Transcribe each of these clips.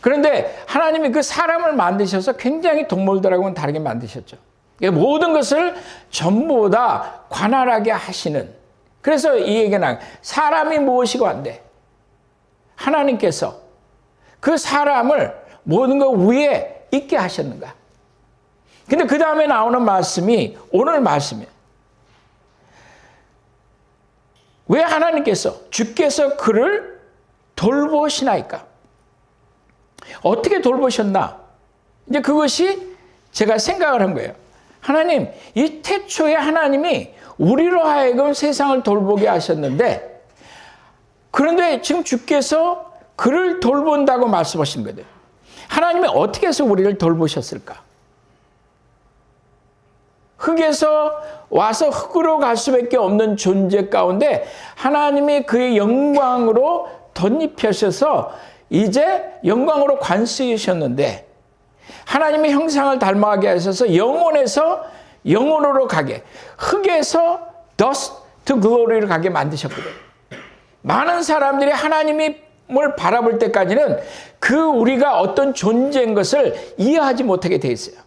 그런데 하나님이 그 사람을 만드셔서 굉장히 동물들하고는 다르게 만드셨죠. 모든 것을 전부 다 관할하게 하시는. 그래서 이 얘기는 사람이 무엇이고 한데 하나님께서 그 사람을 모든 것 위에 있게 하셨는가. 근데 그 다음에 나오는 말씀이 오늘 말씀이에요. 왜 하나님께서 주께서 그를 돌보시나이까? 어떻게 돌보셨나? 이제 그것이 제가 생각을 한 거예요. 하나님, 이 태초에 하나님이 우리로 하여금 세상을 돌보게 하셨는데, 그런데 지금 주께서 그를 돌본다고 말씀하신 거예요. 하나님이 어떻게 해서 우리를 돌보셨을까? 흙에서 와서 흙으로 갈 수밖에 없는 존재 가운데 하나님이 그의 영광으로 덧입혀셔서 이제 영광으로 관수이셨는데 하나님의 형상을 닮아가게 하셔서 영혼에서 영혼으로 가게 흙에서 dust to glory로 가게 만드셨거든요. 많은 사람들이 하나님을 바라볼 때까지는 그 우리가 어떤 존재인 것을 이해하지 못하게 돼 있어요.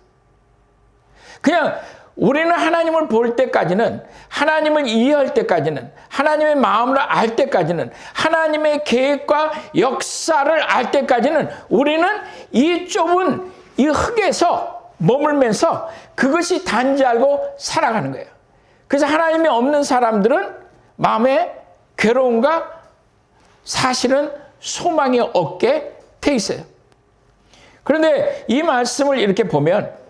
그냥 우리는 하나님을 볼 때까지는 하나님을 이해할 때까지는 하나님의 마음을 알 때까지는 하나님의 계획과 역사를 알 때까지는 우리는 이 좁은 이 흙에서 머물면서 그것이 단지 알고 살아가는 거예요. 그래서 하나님이 없는 사람들은 마음에 괴로움과 사실은 소망이 없게 돼 있어요. 그런데 이 말씀을 이렇게 보면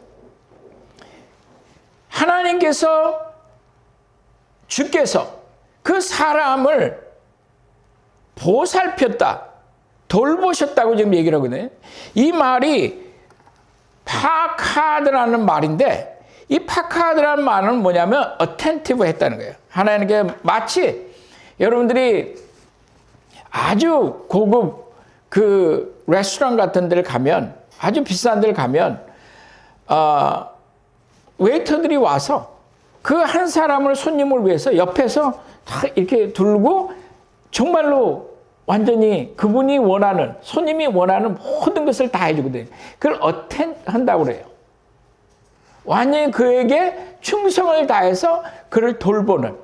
하나님께서 주께서 그 사람을 보살폈다, 돌보셨다고 지금 얘기를 하거든요. 이 말이 파카드라는 말인데 이 파카드라는 말은 뭐냐면 attentive 했다는 거예요. 하나님께 마치 여러분들이 아주 고급 그 레스토랑 같은 데를 가면 아주 비싼 데를 가면 어, 웨이터들이 와서 그 한 사람을 손님을 위해서 옆에서 다 이렇게 들고 정말로 완전히 그분이 원하는 손님이 원하는 모든 것을 다 해주거든요. 그걸 어텐 한다고 그래요. 완전히 그에게 충성을 다해서 그를 돌보는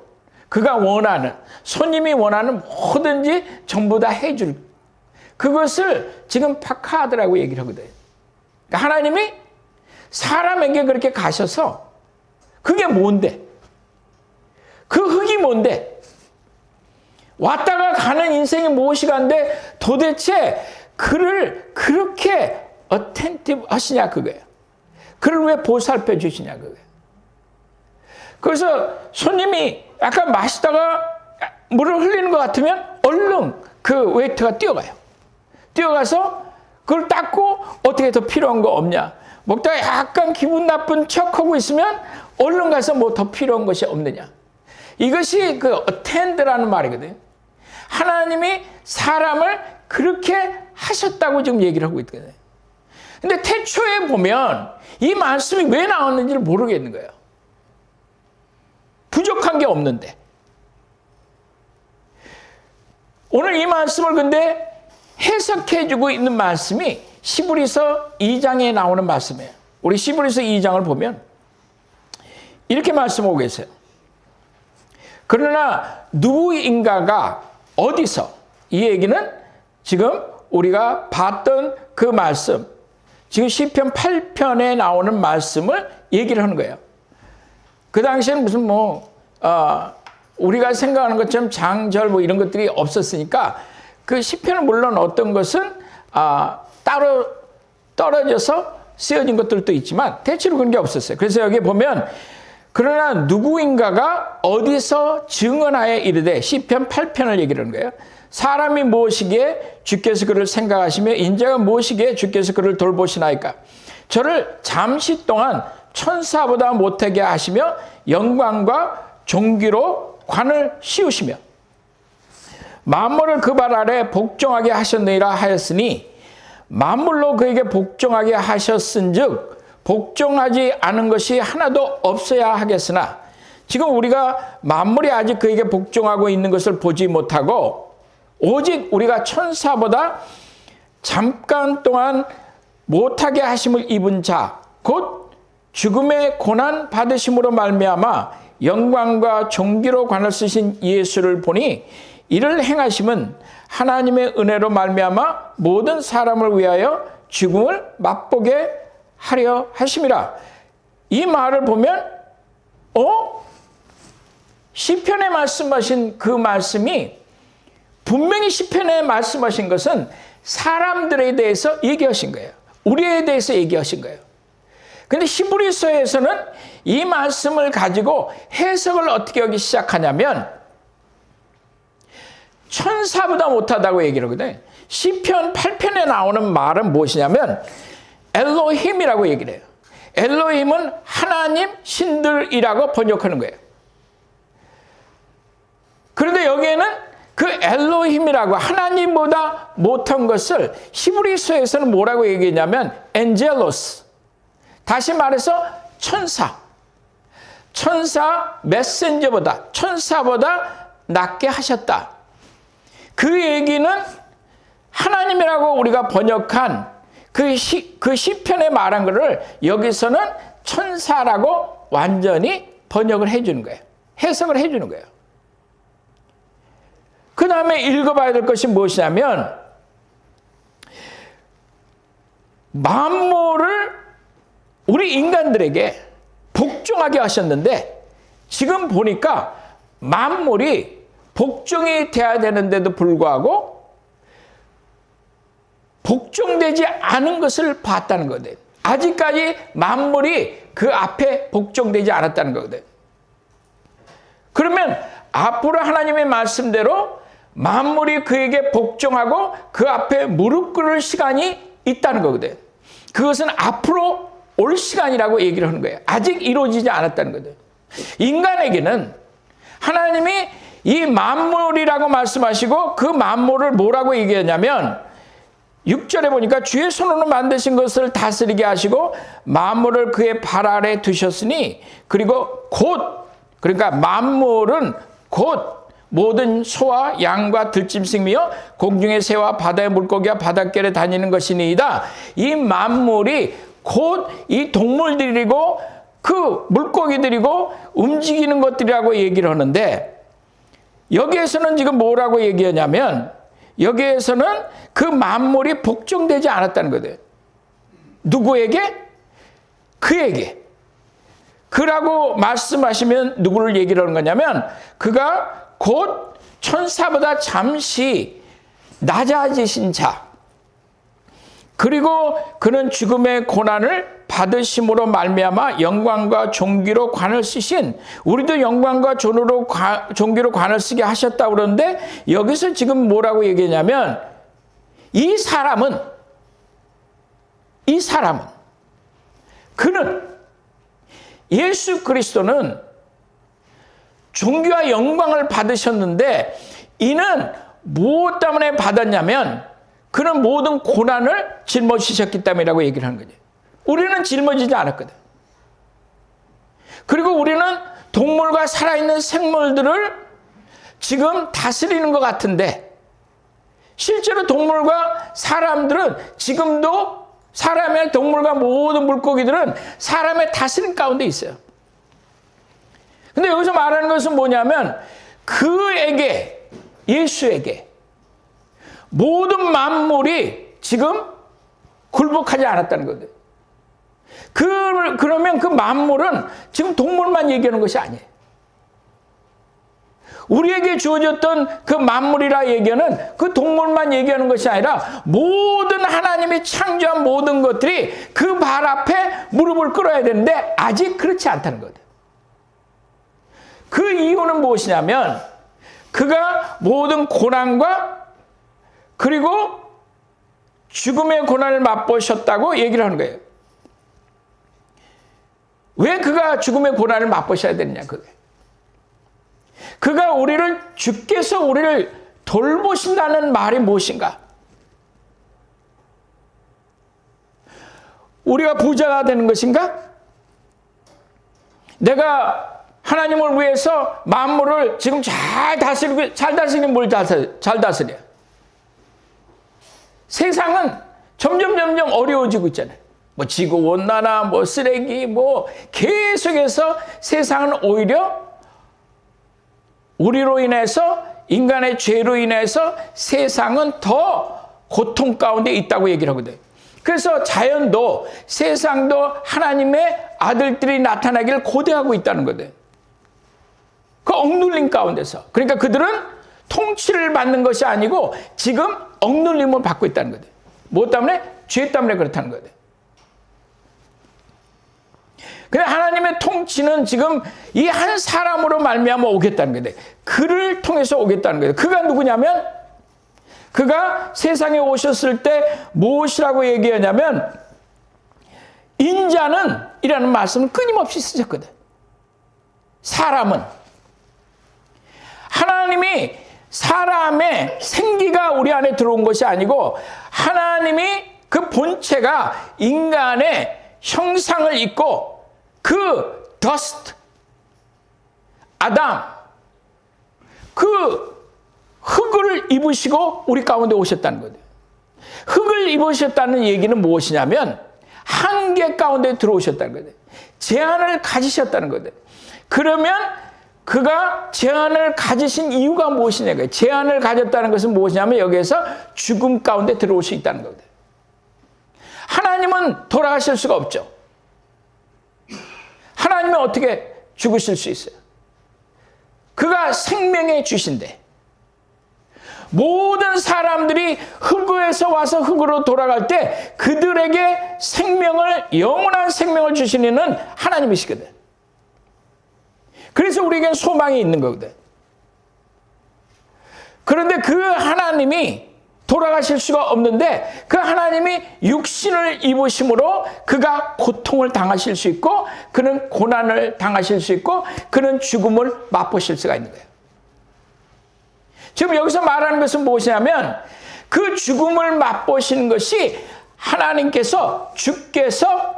그가 원하는 손님이 원하는 뭐든지 전부 다 해줄 그것을 지금 파카드라고 얘기를 하거든요. 그러니까 하나님이 사람에게 그렇게 가셔서 그게 뭔데? 그 흙이 뭔데? 왔다가 가는 인생이 무엇이 간데 도대체 그를 그렇게 어텐티브 하시냐 그거예요. 그를 왜 보살펴 주시냐 그거예요. 그래서 손님이 약간 마시다가 물을 흘리는 것 같으면 얼른 그 웨이터가 뛰어가요. 뛰어가서 그걸 닦고 어떻게 더 필요한 거 없냐. 먹다가 약간 기분 나쁜 척 하고 있으면 얼른 가서 뭐 더 필요한 것이 없느냐. 이것이 그 attend라는 말이거든요. 하나님이 사람을 그렇게 하셨다고 지금 얘기를 하고 있거든요. 근데 태초에 보면 이 말씀이 왜 나왔는지를 모르겠는 거예요. 부족한 게 없는데. 오늘 이 말씀을 근데 해석해 주고 있는 말씀이 시브리서 2장에 나오는 말씀이에요. 우리 시브리서 2장을 보면 이렇게 말씀하고 계세요. 그러나 누구인가가 어디서 이 얘기는 지금 우리가 봤던 그 말씀 지금 시편 8편에 나오는 말씀을 얘기를 하는 거예요. 그 당시에는 무슨 뭐 어, 우리가 생각하는 것처럼 장절 뭐 이런 것들이 없었으니까 그 시편은 물론 어떤 것은 아, 따로 떨어져서 쓰여진 것들도 있지만 대체로 그런 게 없었어요. 그래서 여기 보면 그러나 누구인가가 어디서 증언하여 이르되 시편 8편을 얘기를 하는 거예요. 사람이 무엇이기에 주께서 그를 생각하시며 인자가 무엇이기에 주께서 그를 돌보시나이까. 저를 잠시 동안 천사보다 못하게 하시며 영광과 종기로 관을 씌우시며 만물을 그 발 아래 복종하게 하셨느니라 하였으니 만물로 그에게 복종하게 하셨은즉 복종하지 않은 것이 하나도 없어야 하겠으나 지금 우리가 만물이 아직 그에게 복종하고 있는 것을 보지 못하고 오직 우리가 천사보다 잠깐 동안 못하게 하심을 입은 자, 곧 죽음의 고난 받으심으로 말미암아 영광과 존귀로 관을 쓰신 예수를 보니 이를 행하심은 하나님의 은혜로 말미암아 모든 사람을 위하여 죽음을 맛보게 하려 하심이라. 이 말을 보면 어? 시편에 말씀하신 그 말씀이 분명히 시편에 말씀하신 것은 사람들에 대해서 얘기하신 거예요. 우리에 대해서 얘기하신 거예요. 근데 히브리서에서는 이 말씀을 가지고 해석을 어떻게 하기 시작하냐면 천사보다 못하다고 얘기를 하거든요. 시편 8편에 나오는 말은 무엇이냐면 엘로힘이라고 얘기를 해요. 엘로힘은 하나님 신들이라고 번역하는 거예요. 그런데 여기에는 그 엘로힘이라고 하나님보다 못한 것을 히브리서에서는 뭐라고 얘기했냐면 엔젤로스. 다시 말해서 천사. 천사 메신저보다 천사보다 낫게 하셨다. 그 얘기는 하나님이라고 우리가 번역한 그, 시, 그 시편에 말한 것을 여기서는 천사라고 완전히 번역을 해주는 거예요. 해석을 해주는 거예요. 그 다음에 읽어봐야 될 것이 무엇이냐면, 만물을 우리 인간들에게 복종하게 하셨는데, 지금 보니까 만물이 복종이 돼야 되는데도 불구하고 복종되지 않은 것을 봤다는 거거든. 아직까지 만물이 그 앞에 복종되지 않았다는 거거든. 그러면 앞으로 하나님의 말씀대로 만물이 그에게 복종하고 그 앞에 무릎 꿇을 시간이 있다는 거거든. 그것은 앞으로 올 시간이라고 얘기를 하는 거예요. 아직 이루어지지 않았다는 거거든. 인간에게는 하나님이 이 만물이라고 말씀하시고 그 만물을 뭐라고 얘기하냐면 6절에 보니까 주의 손으로 만드신 것을 다스리게 하시고 만물을 그의 발 아래 두셨으니 그리고 곧 그러니까 만물은 곧 모든 소와 양과 들짐승이며 공중의 새와 바다의 물고기와 바닷결에 다니는 것이니이다. 이 만물이 곧 이 동물들이고 그 물고기들이고 움직이는 것들이라고 얘기를 하는데 여기에서는 지금 뭐라고 얘기하냐면 여기에서는 그 만물이 복종되지 않았다는 거예요. 누구에게? 그에게. 그라고 말씀하시면 누구를 얘기를 하는 거냐면 그가 곧 천사보다 잠시 낮아지신 자. 그리고 그는 죽음의 고난을 받으심으로 말미암아 영광과 존귀로 관을 쓰신 우리도 영광과 존으로 존귀로 관을 쓰게 하셨다 그러는데 여기서 지금 뭐라고 얘기하냐면 이 사람은 이 사람은 그는 예수 그리스도는 존귀와 영광을 받으셨는데 이는 무엇 때문에 받았냐면 그는 모든 고난을 짊어지셨기 때문이라고 얘기를 하는 거죠. 우리는 짊어지지 않았거든. 그리고 우리는 동물과 살아있는 생물들을 지금 다스리는 것 같은데 실제로 동물과 사람들은 지금도 사람의 동물과 모든 물고기들은 사람의 다스림 가운데 있어요. 근데 여기서 말하는 것은 뭐냐면 그에게 예수에게 모든 만물이 지금 굴복하지 않았다는 거예요. 그, 그러면 그 만물은 지금 동물만 얘기하는 것이 아니에요. 우리에게 주어졌던 그 만물이라 얘기하는 그 동물만 얘기하는 것이 아니라 모든 하나님이 창조한 모든 것들이 그 발 앞에 무릎을 꿇어야 되는데 아직 그렇지 않다는 거예요. 그 이유는 무엇이냐면 그가 모든 고난과 그리고 죽음의 고난을 맛보셨다고 얘기를 하는 거예요. 왜 그가 죽음의 고난을 맛보셔야 되느냐, 그게. 그가 우리를, 주께서 우리를 돌보신다는 말이 무엇인가? 우리가 부자가 되는 것인가? 내가 하나님을 위해서 만물을 지금 잘 다스리고, 잘 다스리는 뭘잘 다스려? 세상은 점점 점점 어려워지고 있잖아요. 뭐 지구 온난화, 뭐 쓰레기, 뭐 계속해서 세상은 오히려 우리로 인해서 인간의 죄로 인해서 세상은 더 고통 가운데 있다고 얘기를 하거든요. 그래서 자연도 세상도 하나님의 아들들이 나타나기를 고대하고 있다는 거든. 그 억눌림 가운데서. 그러니까 그들은 통치를 받는 것이 아니고 지금 억눌림을 받고 있다는 거든. 뭐 때문에? 죄 때문에 그렇다는 거든. 근데 하나님의 통치는 지금 이 한 사람으로 말미암아 오겠다는 거예요. 그를 통해서 오겠다는 거예요. 그가 누구냐면 그가 세상에 오셨을 때 무엇이라고 얘기하냐면 인자는 이라는 말씀을 끊임없이 쓰셨거든. 사람은 하나님이 사람의 생기가 우리 안에 들어온 것이 아니고 하나님이 그 본체가 인간의 형상을 입고 그 더스트 아담 그 흙을 입으시고 우리 가운데 오셨다는 거예요. 흙을 입으셨다는 얘기는 무엇이냐면 한계 가운데 들어오셨다는 거예요. 제한을 가지셨다는 거예요. 그러면 그가 제한을 가지신 이유가 무엇이냐? 제한을 가졌다는 것은 무엇이냐면 여기에서 죽음 가운데 들어올 수 있다는 거거든. 하나님은 돌아가실 수가 없죠. 하나님은 어떻게 죽으실 수 있어요? 그가 생명의 주신데 모든 사람들이 흙에서 와서 흙으로 돌아갈 때 그들에게 생명을 영원한 생명을 주시는 하나님이시거든. 그래서 우리에겐 소망이 있는 거거든. 그런데 그 하나님이 돌아가실 수가 없는데 그 하나님이 육신을 입으심으로 그가 고통을 당하실 수 있고 그는 고난을 당하실 수 있고 그는 죽음을 맛보실 수가 있는 거예요. 지금 여기서 말하는 것은 무엇이냐면 그 죽음을 맛보시는 것이 하나님께서 주께서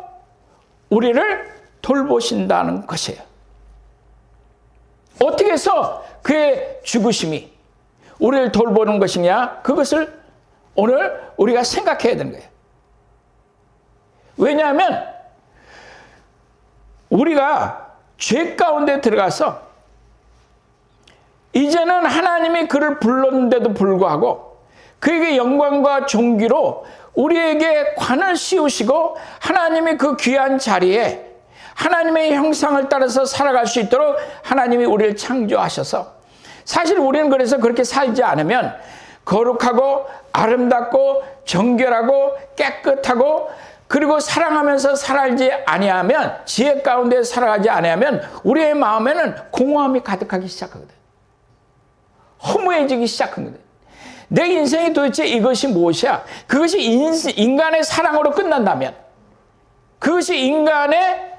우리를 돌보신다는 것이에요. 어떻게 해서 그의 죽으심이 우리를 돌보는 것이냐? 그것을 오늘 우리가 생각해야 되는 거예요. 왜냐하면 우리가 죄 가운데 들어가서 이제는 하나님이 그를 불렀는데도 불구하고 그에게 영광과 존귀로 우리에게 관을 씌우시고 하나님이 그 귀한 자리에 하나님의 형상을 따라서 살아갈 수 있도록 하나님이 우리를 창조하셔서 사실 우리는 그래서 그렇게 살지 않으면 거룩하고 아름답고 정결하고 깨끗하고 그리고 사랑하면서 살지 아니하면 지혜 가운데 살아가지 아니하면 우리의 마음에는 공허함이 가득하기 시작하거든. 허무해지기 시작하거든. 내 인생이 도대체 이것이 무엇이야? 그것이 인간의 사랑으로 끝난다면, 그것이 인간의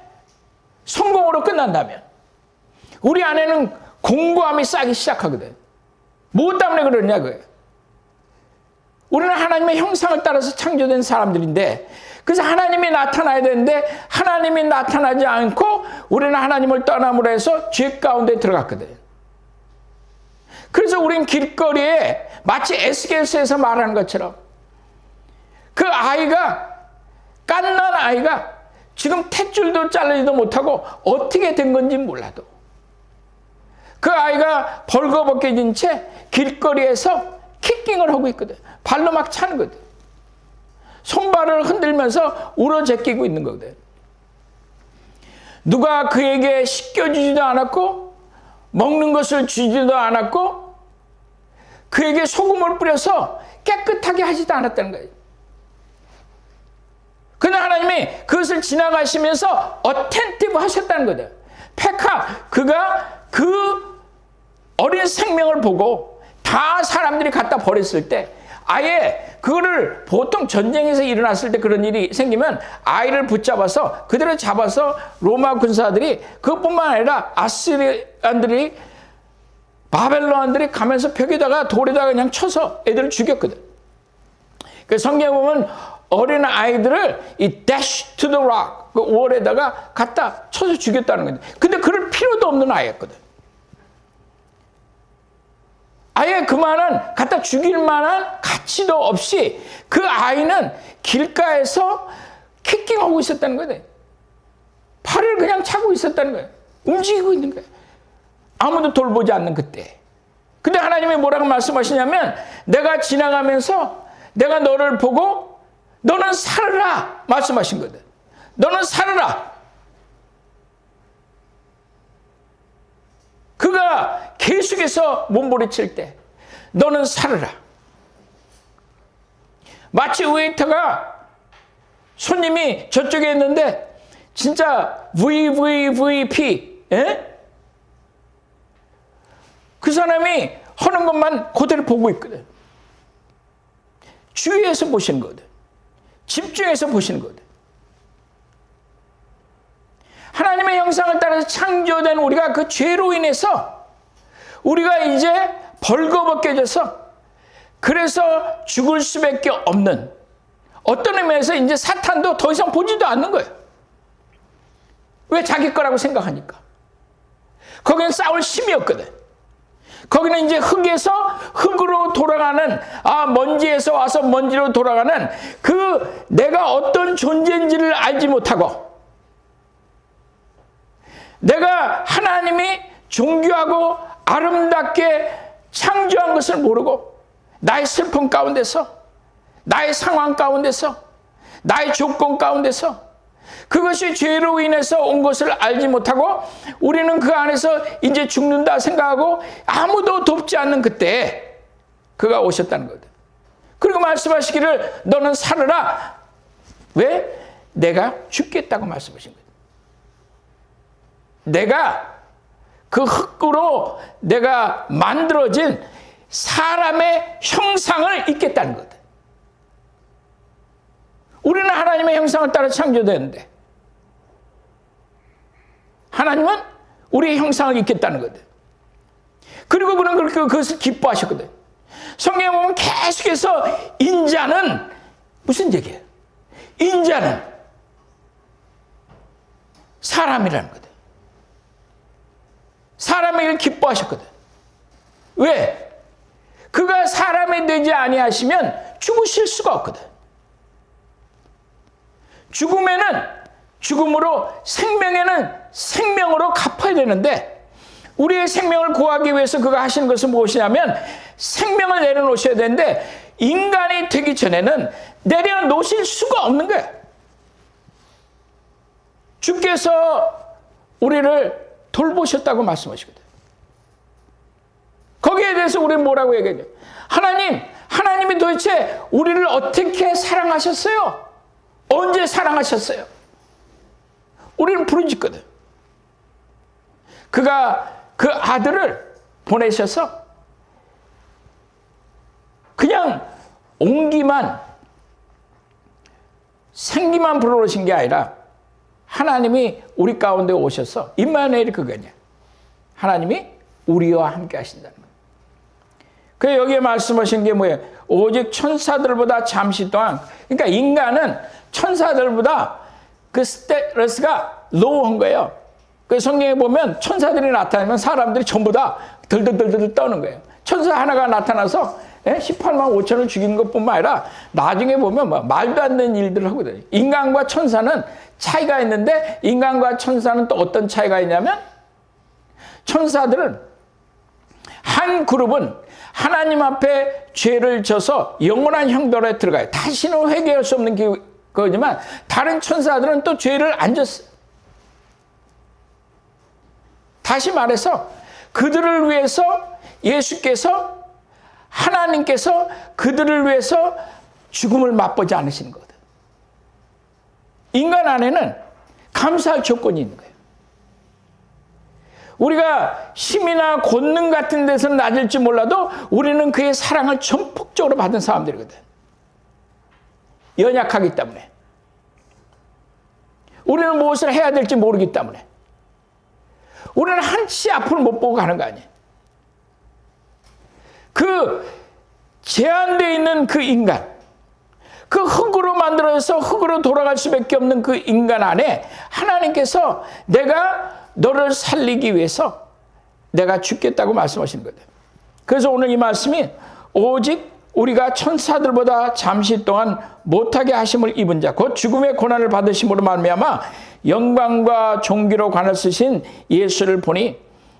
성공으로 끝난다면, 우리 안에는 공고함이 쌓기 시작하거든. 무엇 때문에 그러냐, 그거예요. 우리는 하나님의 형상을 따라서 창조된 사람들인데, 그래서 하나님이 나타나야 되는데, 하나님이 나타나지 않고, 우리는 하나님을 떠남으로 해서 죄 가운데 들어갔거든. 그래서 우린 길거리에 마치 에스겔서에서 말하는 것처럼, 그 아이가, 깐난 아이가 지금 탯줄도 자르지도 못하고 어떻게 된 건지 몰라도, 그 아이가 벌거벗겨진 채 길거리에서 킥킹을 하고 있거든. 발로 막 차는 거든. 손발을 흔들면서 울어 제끼고 있는 거거든. 누가 그에게 씻겨주지도 않았고, 먹는 것을 주지도 않았고, 그에게 소금을 뿌려서 깨끗하게 하지도 않았다는 거예요. 근데 하나님이 그것을 지나가시면서 어텐티브 하셨다는 거죠. 페카, 그가 그 어린 생명을 보고 다 사람들이 갖다 버렸을 때 아예 그거를 보통 전쟁에서 일어났을 때 그런 일이 생기면 아이를 붙잡아서 그들을 잡아서 로마 군사들이 그것뿐만 아니라 아스리안들이 바벨론들이 가면서 벽에다가 돌에다가 그냥 쳐서 애들을 죽였거든. 그 성경에 보면 어린 아이들을 이 dash to the rock 그 월에다가 갖다 쳐서 죽였다는 건데 근데 그럴 필요도 없는 아이였거든. 아예 그만한 갖다 죽일 만한 가치도 없이 그 아이는 길가에서 킥킹하고 있었다는 거예요. 팔을 그냥 차고 있었다는 거예요. 움직이고 있는 거예요. 아무도 돌보지 않는 그때. 근데 하나님이 뭐라고 말씀하시냐면 내가 지나가면서 내가 너를 보고 너는 살아라 말씀하신 거든. 너는 살아라. 그가 계속해서 몸부림칠 때 너는 살아라. 마치 웨이터가 손님이 저쪽에 있는데 진짜 VVVP 예? 그 사람이 하는 것만 그대로 보고 있거든. 주위에서 보시는 거거든. 집중해서 보시는 거거든. 하나님의 형상을 따라서 창조된 우리가 그 죄로 인해서 우리가 이제 벌거벗겨져서 그래서 죽을 수밖에 없는 어떤 의미에서 이제 사탄도 더 이상 보지도 않는 거예요. 왜 자기 거라고 생각하니까. 거기는 싸울 힘이 없거든. 거기는 이제 흙에서 흙으로 돌아가는 아 먼지에서 와서 먼지로 돌아가는 그 내가 어떤 존재인지를 알지 못하고 내가 하나님이 존귀하고 아름답게 창조한 것을 모르고 나의 슬픔 가운데서 나의 상황 가운데서 나의 조건 가운데서 그것이 죄로 인해서 온 것을 알지 못하고 우리는 그 안에서 이제 죽는다 생각하고 아무도 돕지 않는 그때 그가 오셨다는 거다. 그리고 말씀하시기를 너는 살아라. 왜? 내가 죽겠다고 말씀하신 거다. 내가 그 흙으로 내가 만들어진 사람의 형상을 입겠다는 거다. 우리는 하나님의 형상을 따라 창조되는데 하나님은 우리의 형상을 입겠다는 거다. 그리고 그는 그것을 기뻐하셨거든. 성경에 보면 계속해서 인자는 무슨 얘기예요? 인자는 사람이라는 거다. 사람의 일 기뻐하셨거든. 왜? 그가 사람이 되지 아니하시면 죽으실 수가 없거든. 죽음에는 죽음으로 생명에는 생명으로 갚아야 되는데 우리의 생명을 구하기 위해서 그가 하시는 것은 무엇이냐면 생명을 내려놓으셔야 되는데 인간이 되기 전에는 내려놓으실 수가 없는 거예요. 주께서 우리를 돌보셨다고 말씀하시거든. 거기에 대해서 우리는 뭐라고 얘기하냐? 하나님, 하나님이 도대체 우리를 어떻게 사랑하셨어요? 언제 사랑하셨어요? 우리는 부르짖거든. 그가 그 아들을 보내셔서 그냥 온기만 생기만 불어오신 게 아니라 하나님이 우리 가운데 오셔서 임마누엘이 그거냐. 하나님이 우리와 함께 하신다는 거예요. 그 여기에 말씀하신 게 뭐예요? 오직 천사들보다 잠시 동안 그러니까 인간은 천사들보다 그 스테러스가 로우한 거예요. 그 성경에 보면 천사들이 나타나면 사람들이 전부 다 덜덜덜덜 떠는 거예요. 천사 하나가 나타나서 18만 5천을 죽인 것뿐만 아니라 나중에 보면 뭐 말도 안 되는 일들을 하거든요. 인간과 천사는 차이가 있는데 인간과 천사는 또 어떤 차이가 있냐면 천사들은 한 그룹은 하나님 앞에 죄를 져서 영원한 형벌에 들어가요. 다시는 회개할 수 없는 거지만 다른 천사들은 또 죄를 안 졌어요. 다시 말해서 그들을 위해서 예수께서 하나님께서 그들을 위해서 죽음을 맛보지 않으시는 거거든. 인간 안에는 감사할 조건이 있는 거예요. 우리가 힘이나 권능 같은 데서는 낮을지 몰라도 우리는 그의 사랑을 전폭적으로 받은 사람들이거든. 연약하기 때문에. 우리는 무엇을 해야 될지 모르기 때문에. 우리는 한치 앞을 못 보고 가는 거 아니에요. 그 제한되어 있는 그 인간, 그 흙으로 만들어서 흙으로 돌아갈 수밖에 없는 그 인간 안에 하나님께서 내가 너를 살리기 위해서 내가 죽겠다고 말씀하시는 거예요. 그래서 오늘 이 말씀이 오직 우리가 천사들보다 잠시 동안 못하게 하심을 입은 자, 곧 죽음의 고난을 받으심으로 말미암아 영광과 종기로 관을 쓰신 예수를 보니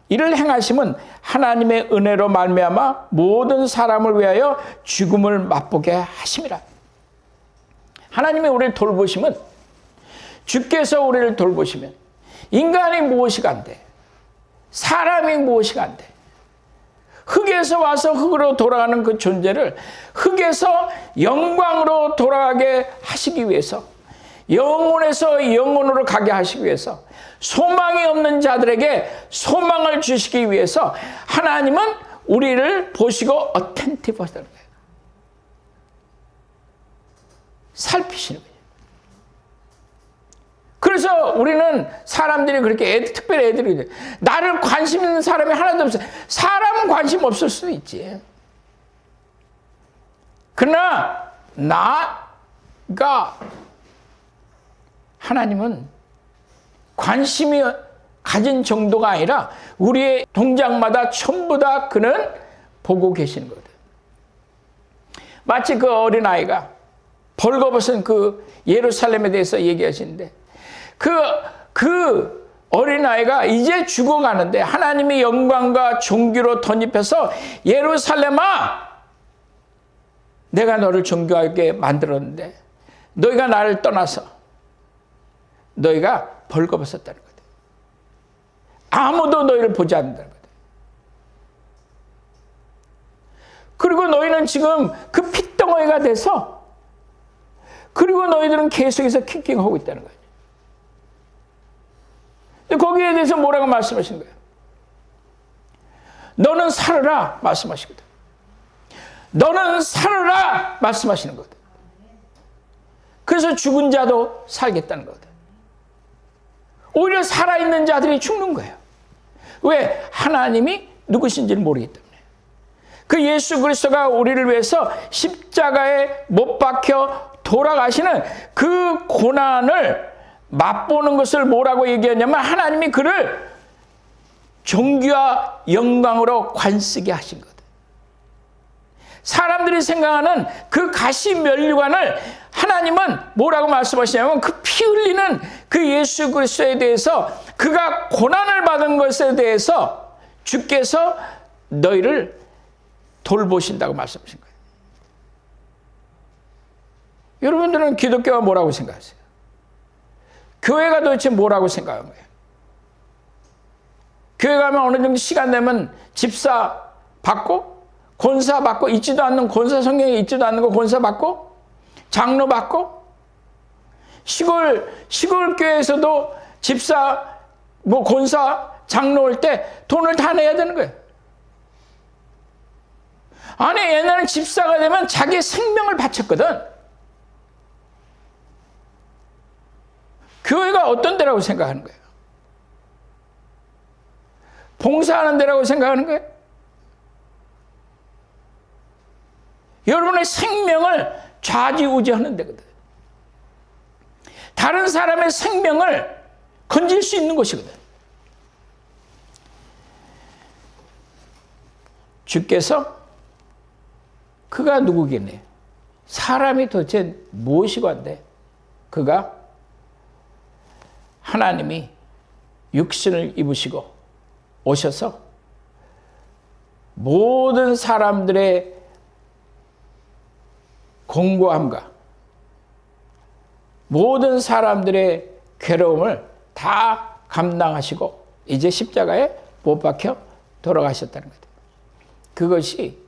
이를 행하심은 하나님의 은혜로 말미암아 모든 사람을 위하여 죽음을 맛보게 하심이라. 하나님의 우리를 돌보시면 주께서 우리를 돌보시면 인간이 무엇이 안 돼? 사람이 무엇이 안 돼? 흙에서 와서 흙으로 돌아가는 그 존재를 흙에서 영광으로 돌아가게 하시기 위해서 영혼에서 영혼으로 가게 하시기 위해서 소망이 없는 자들에게 소망을 주시기 위해서 하나님은 우리를 보시고 어텐티브 하시는 거예요. 살피시는 거예요. 그래서 우리는 사람들이 그렇게 애들, 특별히 애들이 나를 관심 있는 사람이 하나도 없어. 사람은 관심 없을 수도 있지. 그러나 나가 하나님은 관심이 가진 정도가 아니라 우리의 동작마다 전부 다 그는 보고 계시는 거거든. 마치 그 어린아이가 벌거벗은 그 예루살렘에 대해서 얘기하시는데 그, 그 어린아이가 이제 죽어가는데 하나님의 영광과 종기로 덧입혀서 예루살렘아 내가 너를 존귀하게 만들었는데 너희가 나를 떠나서 너희가 벌거벗었다는 거다. 아무도 너희를 보지 않는다는 거다. 그리고 너희는 지금 그 핏덩어리가 돼서 그리고 너희들은 계속해서 킥킹하고 있다는 거예요. 거기에 대해서 뭐라고 말씀하시는 거예요? 너는 살아라 말씀하시거든. 너는 살아라 말씀하시는 거거든. 그래서 죽은 자도 살겠다는 거거든. 오히려 살아있는 자들이 죽는 거예요. 왜? 하나님이 누구신지를 모르기 때문에. 그 예수 그리스도가 우리를 위해서 십자가에 못 박혀 돌아가시는 그 고난을 맛보는 것을 뭐라고 얘기하냐면 하나님이 그를 종기와 영광으로 관쓰게 하신 거다. 사람들이 생각하는 그 가시 면류관을 하나님은 뭐라고 말씀하시냐면 그 피 흘리는 그 예수 그리스도에 대해서 그가 고난을 받은 것에 대해서 주께서 너희를 돌보신다고 말씀하신 거예요. 여러분들은 기독교가 뭐라고 생각하세요? 교회가 도대체 뭐라고 거예요? 교회 가면 어느 정도 시간 되면 집사 받고 권사 받고 있지도 않는 권사 성경에 있지도 않는 거 권사 받고 장로 받고 시골 시골 교회에서도 집사 뭐 권사 장로 올 때 돈을 다 내야 되는 거예요. 아니 옛날에 집사가 되면 자기 생명을 바쳤거든. 교회가 어떤 데라고 생각하는 거예요? 봉사하는 데라고 생각하는 거예요? 여러분의 생명을 좌지우지하는 데거든. 다른 사람의 생명을 건질 수 있는 곳이거든. 주께서 그가 누구겠네? 사람이 도대체 무엇이고 한데? 그가 하나님이 육신을 입으시고 오셔서 모든 사람들의 공고함과 모든 사람들의 괴로움을 다 감당하시고 이제 십자가에 못 박혀 돌아가셨다는 거죠. 그것이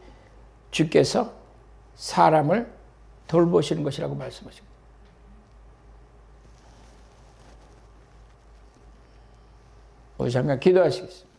주께서 사람을 돌보시는 것이라고 말씀하십니다. 우리 잠깐 기도하시겠습니다.